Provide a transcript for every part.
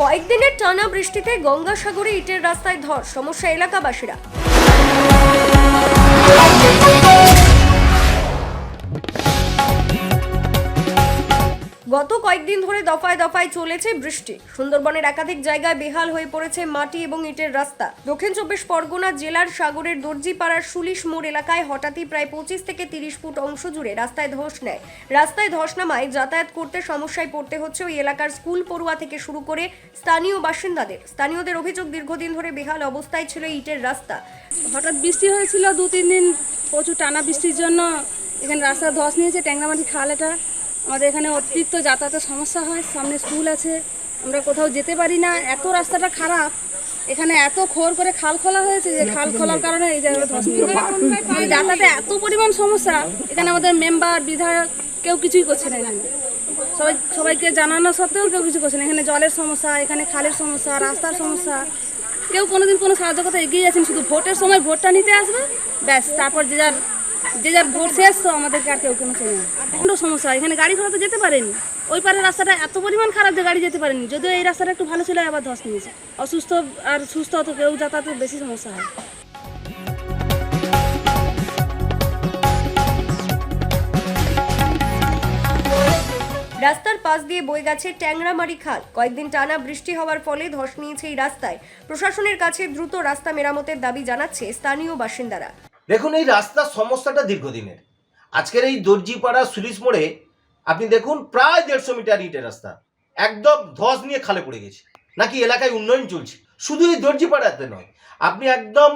কয়েকদিনের টানা বৃষ্টিতে গঙ্গাসাগরে ইটের রাস্তায় ধর সমস্যা এলাকাবাসীরা। গত কয়েকদিন ধরে দফায় দফায় চলেছে বৃষ্টি। সুন্দরবনের একাধিক জায়গায় বেহাল হয়ে পড়েছে মাটি এবং ইটের রাস্তা। দক্ষিণ চব্বিশ পরগনা জেলার সাগরের দর্জিপাড়ার সুলিশ মোড় এলাকায় হঠাৎই প্রায় পঁচিশ থেকে তিরিশ ফুট অংশ জুড়ে রাস্তায় ধস নেয়। রাস্তায় ধস নামায় যাতায়াত করতে সমস্যায় পড়তে হচ্ছে ওই এলাকার স্কুল পড়ুয়া থেকে শুরু করে স্থানীয় বাসিন্দাদের। স্থানীয়দের অভিযোগ, দীর্ঘদিন ধরে বেহাল অবস্থায় ছিল ইটের রাস্তা। হঠাৎ বৃষ্টি হয়েছিল দু তিন দিন প্রচুর টানা বৃষ্টির জন্য এখানে রাস্তা ধস নিয়েছে ট্যাংরামাটি খাল এটা। আমাদের এখানে অতিরিক্ত যাতায়াতের সমস্যা হয়, সামনে স্কুল আছে, আমরা কোথাও যেতে পারি না, এত রাস্তাটা খারাপ। এখানে এত খোর করে খাল খোলা হয়েছে যে খাল খোলার কারণে এই জায়গাটা ধস যাতায়াতে এত পরিমাণ সমস্যা, এখানে আমাদের মেম্বার বিধায়ক কেউ কিছুই করছে না এখানে। সবাই, সবাইকে জানানো সত্ত্বেও কেউ কিছু করছে না। এখানে জলের সমস্যা, এখানে খালের সমস্যা, রাস্তার সমস্যা। কেউ কোনোদিন কোনো সাহায্য করতে এগিয়ে যাচ্ছেন, শুধু ভোটের সময় ভোটটা নিতে আসবে, ব্যাস, তারপর যে যার যে যার ভোট শেষ তো আমাদেরকে আর কেউ কোনো চেনে না। সমস্যা এখানে গাড়ি ঘোড়া তো যেতে পারেনি। ওই পারের রাস্তাটা এত পরিমাণ খারাপ যে গাড়ি যেতে পারেনি। যদিও এই রাস্তাটা একটু ভালো ছিল, আবার ধস নিয়েছে। অসুস্থ আর সুস্থ তো কেউ যাতায়াতে বেশি সমস্যা হয়। রাস্তার পাশ দিয়ে বয়ে গেছে ট্যাংরামারি খাল। কয়েকদিন টানা বৃষ্টি হওয়ার ফলে ধস নিয়েছে এই রাস্তায়। প্রশাসনের কাছে দ্রুত রাস্তা মেরামতের দাবি জানাচ্ছে স্থানীয় বাসিন্দারা। দেখুন, এই রাস্তার সমস্যাটা দীর্ঘদিনের। আজকের এই দর্জিপাড়া সুলিশ মোড়ে আপনি দেখুন, প্রায় দেড়শো মিটার ইটের রাস্তা। একদম ধস নিয়ে খালে পড়ে গেছে। নাকি এলাকায় উন্নয়ন চলছে? শুধু এই দর্জিপাড়াতে নয়, আপনি একদম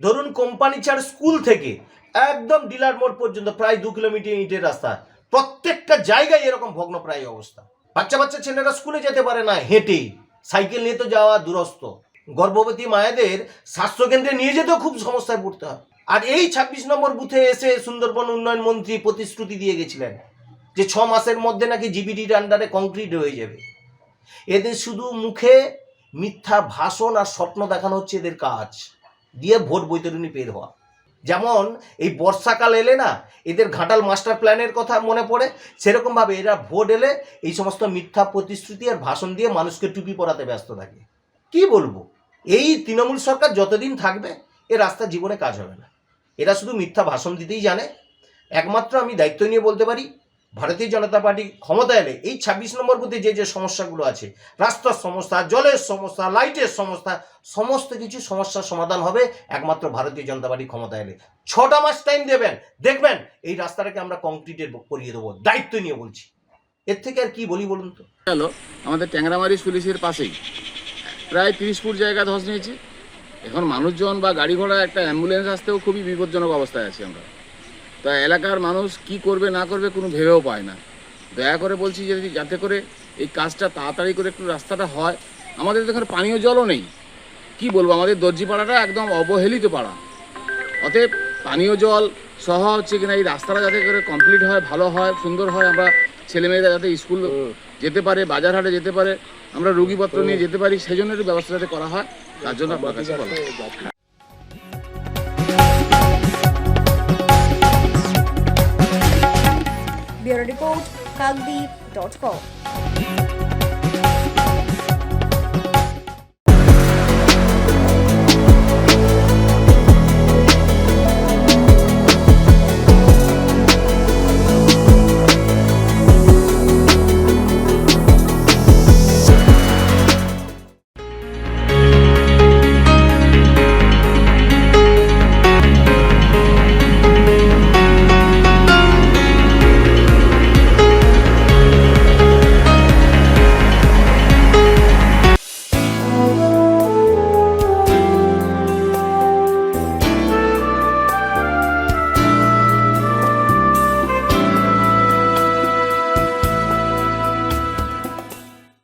ধরুন কোম্পানি ছাড় স্কুল থেকে একদম ডিলার মোড় পর্যন্ত প্রায় দু কিলোমিটার ইটের রাস্তা। প্রত্যেকটা জায়গায় এরকম ভগ্নপ্রায় অবস্থা। বাচ্চা বাচ্চা ছেলেরা স্কুলে যেতে পারে না, হেঁটেই। সাইকেল নিয়ে তো যাওয়া দূরস্থ গর্ভবতী মায়েদের স্বাস্থ্যকেন্দ্রে নিয়ে যেতেও খুব সমস্যায় পড়তে হয়। আর এই ছাব্বিশ নম্বর বুথে এসে সুন্দরবন উন্নয়ন মন্ত্রী প্রতিশ্রুতি দিয়ে গেছিলেন যে ছ মাসের মধ্যে নাকি জিবিডির আন্ডারে কংক্রিট হয়ে যাবে। এদের শুধু মুখে মিথ্যা ভাষণ আর স্বপ্ন দেখানো হচ্ছে এদের কাজ। দিয়ে ভোট বৈতরণী পের হওয়া। যেমন এই বর্ষাকাল এলে না, এদের ঘাটাল মাস্টার প্ল্যানের কথা মনে পড়ে, সেরকমভাবে এরা ভোট এলে এই সমস্ত মিথ্যা প্রতিশ্রুতি আর ভাষণ দিয়ে মানুষকে টুপি পরাতে ব্যস্ত থাকে। কি বলব? এই তৃণমূল সরকার যতদিন থাকবে, এ রাস্তা জীবনে কাজ হবে না। এরা শুধু মিথ্যা ভাষণ দিতেই জানে। একমাত্র আমি দায়িত্ব নিয়ে বলতে পারি, ভারতীয় জনতা পার্টি ক্ষমতা এলে এই ছাব্বিশ নম্বর বুথে যে যে সমস্যাগুলো আছে, রাস্তার সমস্যা, জলের সমস্যা, লাইটের সমস্যা, সমস্ত কিছু সমস্যার সমাধান হবে একমাত্র ভারতীয় জনতা পার্টি ক্ষমতা এলে। ছটা মাস টাইম দেবেন, দেখবেন এই রাস্তাটাকে আমরা কংক্রিটের করিয়ে দেবো, দায়িত্ব নিয়ে বলছি। এর থেকে আর কি বলি বলুন তো? গেল আমাদের ট্যাংরামারি পুলিশের পাশেই, প্রায় তিরিশ ফুট জায়গা ধস নিয়েছে। এখন মানুষজন বা গাড়ি ঘোড়া একটা অ্যাম্বুলেন্স আসতেও খুবই বিপজ্জনক অবস্থায় আছি আমরা। তা এলাকার মানুষ কি করবে না করবে কোনো ভেবেও পায় না। দয়া করে বলছি যদি যাতে করে এই কাজটা তাড়াতাড়ি করে একটু রাস্তাটা হয়। আমাদের তো এখানে পানীয় জলও নেই। কি বলব আমাদের দর্জি পাড়াটা একদম অবহেলিত পাড়া। অতএব পানীয় জল সহ হচ্ছে কিনা এই রাস্তাটা যাতে করে কমপ্লিট হয় ভালো হয় সুন্দর হয় আমরা ছেলেমেয়েরা যাতে স্কুল যেতে পারে বাজার হাটে যেতে পারে আমরা রোগীপত্র নিয়ে যেতে পারি সেই জন্য ব্যবস্থা যাতে করা হয়, তার জন্য আপনার কাছে বলা। Report dot com